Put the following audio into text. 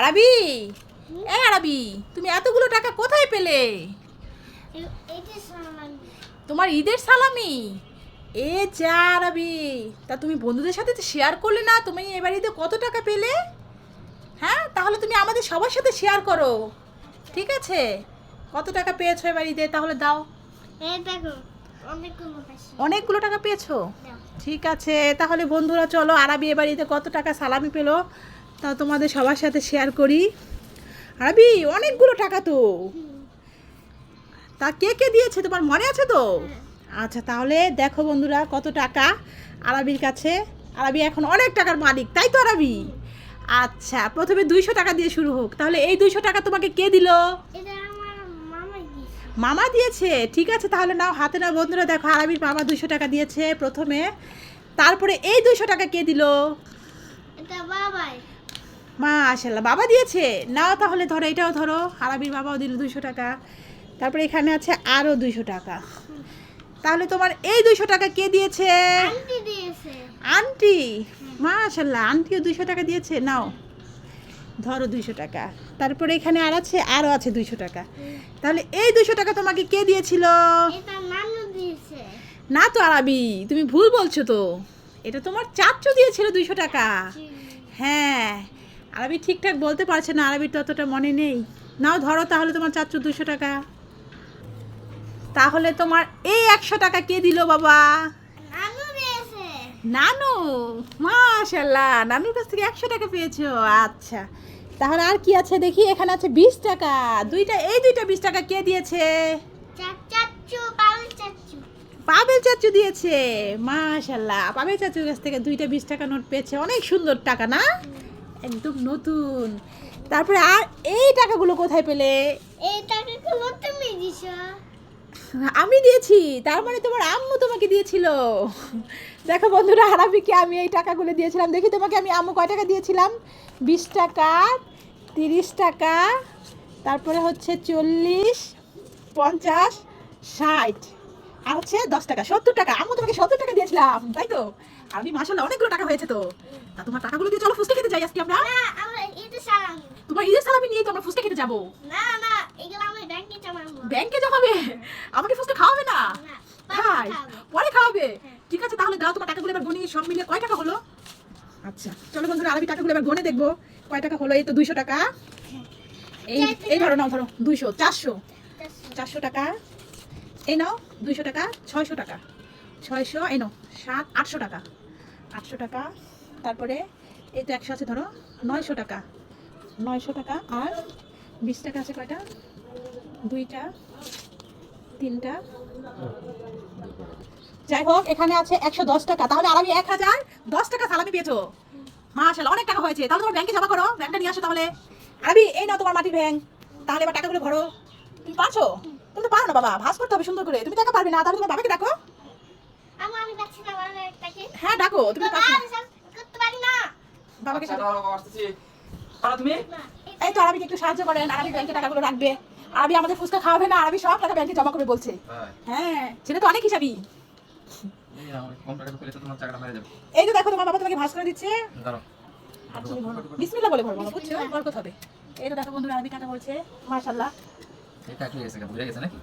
আরাবি? এ আরাবি তুমি এতগুলো টাকা কোথায় পেলে? তোমার ঈদের সালামি? এ যা আরাবি তা তুমি বন্ধুদের সাথে তো শেয়ার করলে না তুমি এবার ঈদে কত টাকা পেলে? হ্যাঁ তাহলে তুমি আমাদের সবার সাথে শেয়ার করো। ঠিক আছে? কত টাকা পেয়েছ এবার ঈদে? তাহলে দাও। অনেকগুলো টাকা পেয়েছ? ঠিক আছে তাহলে বন্ধুরা চলো আরবি এবার ঈদে কত টাকা সালামি পেল? তা তোমাদের সবার সাথে শেয়ার করি। আরবি অনেকগুলো টাকা তো। তা কে কে দিয়েছে? তোমার মনে আছে তো? আচ্ছা তাহলে দেখো বন্ধুরা কত টাকা আরবির কাছে। আরবি এখন অনেক টাকার মালিক তাই তো আরবি? আচ্ছা প্রথমে দুইশো টাকা দিয়ে শুরু হোক। তাহলে এই দুইশো টাকা তোমাকে কে দিলো? মামা দিয়েছে। ঠিক আছে তাহলে নাও হাতে নাও। বন্ধুরা দেখো আরবির মামা দুশো টাকা দিয়েছে প্রথমে। তারপরে এই দুশো টাকা কে দিল? মাশাল্লাহ বাবা দিয়েছে। নাও তাহলে ধরো এটাও ধরো। আরবির বাবাও দিল দুশো টাকা। তারপরে এখানে আছে আরও দুশো টাকা। তাহলে তোমার এই দুশো টাকা কে দিয়েছে? আন্টি মাশাল্লাহ আন্টিও দুশো টাকা দিয়েছে। নাও ধরো দুইশো টাকা। তারপরে এখানে আর আছে আরও আছে দুইশো টাকা। তাহলে এই দুশো টাকা তোমাকে কে দিয়েছিল? না তো আরবি তুমি ভুল বলছো তো। এটা তোমার চাচ্চু দিয়েছিল দুইশো টাকা। হ্যাঁ আরবি ঠিকঠাক বলতে পারছে না আরবির ততটা মনে নেই। নাও ধরো তাহলে তোমার চাচ্চু দুশো টাকা। তাহলে তোমার এই একশো টাকা কে দিল বাবা? নানু মাশাল্লাহ নানুর কাছ থেকে একশো টাকা পেয়েছ? আচ্ছা তাহলে আর কি আছে দেখি? এখানে আছে বিশ টাকা। দুইটা এই দুইটা বিশ টাকা কে দিয়েছে? পাবেল চাচু দিয়েছে। মাশাল্লাহ পাবেল চাচুর কাছ থেকে দুইটা বিশ টাকা নোট পেয়েছে। অনেক সুন্দর টাকা না? একদম নতুন। তারপরে আর এই টাকাগুলো কোথায় পেলে? এই টাকাগুলো তুমি দিছো? আমি দিয়েছি তার মানে তোমার আম্মু তোমাকে দিয়েছিল। দেখো বন্ধুরা হারাবিকে আমি এই টাকাগুলো দিয়েছিলাম। দেখি তোমাকে আমি আম্মু কয় টাকা দিয়েছিলাম? বিশ টাকা তিরিশ টাকা তারপরে হচ্ছে চল্লিশ পঞ্চাশ ষাট। আর হচ্ছে দশ টাকা সত্তর টাকা। আম্মু তোমাকে সত্তর টাকা দিয়েছিলাম তাই তো? আমি মাসাল্লাহ অনেকগুলো টাকা হয়েছে তো। তা তোমার টাকাগুলো দিয়ে চলো ফুচকা খেতে যাই আজকে আমরা। তোমার ঈদের সালামি নিয়ে তো আমরা ফুচকা খেতে যাব। না না এগুলো আমি ব্যাংকে জমা ব্যাংকে জমাবে? আমাকে ফুচকা খাওয়াবে না? তাই পরে খাওয়াবে। হ্যাঁ। ঠিক আছে তাহলে দাও তোমার টাকাগুলো এবার গণি সব মিলিয়ে কয় টাকা হলো? আচ্ছা চলো বন্ধুরা আরবি টাকাগুলো এবার গনে দেখব। কয় টাকা হলো? এই তো দুইশো টাকা। এই এই ধরো নাও ধরো। দুইশো চারশো। চারশো টাকা। এই নাও, দুইশো টাকা, ছয়শো টাকা। ছয়শো, এই নাও, সাত, আটশো টাকা। আটশো টাকা, তারপরে এই তো একশো আছে ধরো, নয়শো টাকা। নয়শো টাকা আর বিশ টাকা আছে কয়টা? দুইটা, তিনটা। যাই হোক, এখানে আছে একশো দশ টাকা। তাহলে আর আমি এক হাজার দশ টাকা সালামি পেয়েছ। মাশাল্লাহ অনেক টাকা হয়েছে। তাহলে তোমার ব্যাংকে জমা করো, ব্যাংকটা নিয়ে আসো তাহলে। আরবি, এই নাও তোমার মাটির ব্যাংক। তাহলে এবার টাকাগুলো ভরো। তুমি পারছ? তুমি তো পারো না বাবা। ভাস করতে হবে সুন্দর করে। তুমি টাকা পারবে না তাহলে তোমার বাবাকে ডাকো। হ্যাঁ ডাকো তুমি বাবা পারছ করতে পারি না। বাবাকে আচ্ছা, তুমি? এই তো আরবিকে একটু সাহায্য করেন। আরবি ব্যাংকে টাকাগুলো রাখবে। আরবি আমাদের ফুচকা খাওয়াবে না আরবি সব টাকা ব্যাংকে জমা করবে বলছে। হ্যাঁ। হ্যাঁ ছেলে তো অনেক হিসাবি। এই তো তোমার চাকরিটা হয়ে যাবে। এই তো দেখো তোমার বাবা তোমাকে ভাস করে দিচ্ছে। তুমি বিসমিল্লাহ বলে ভরবো বুঝছ? বরকত হবে। এই তো দেখো বন্ধুরা আরবি টাকা বলছে। মাশাল্লাহ এটা কি গেছে, বুঝে গেছে নাকি?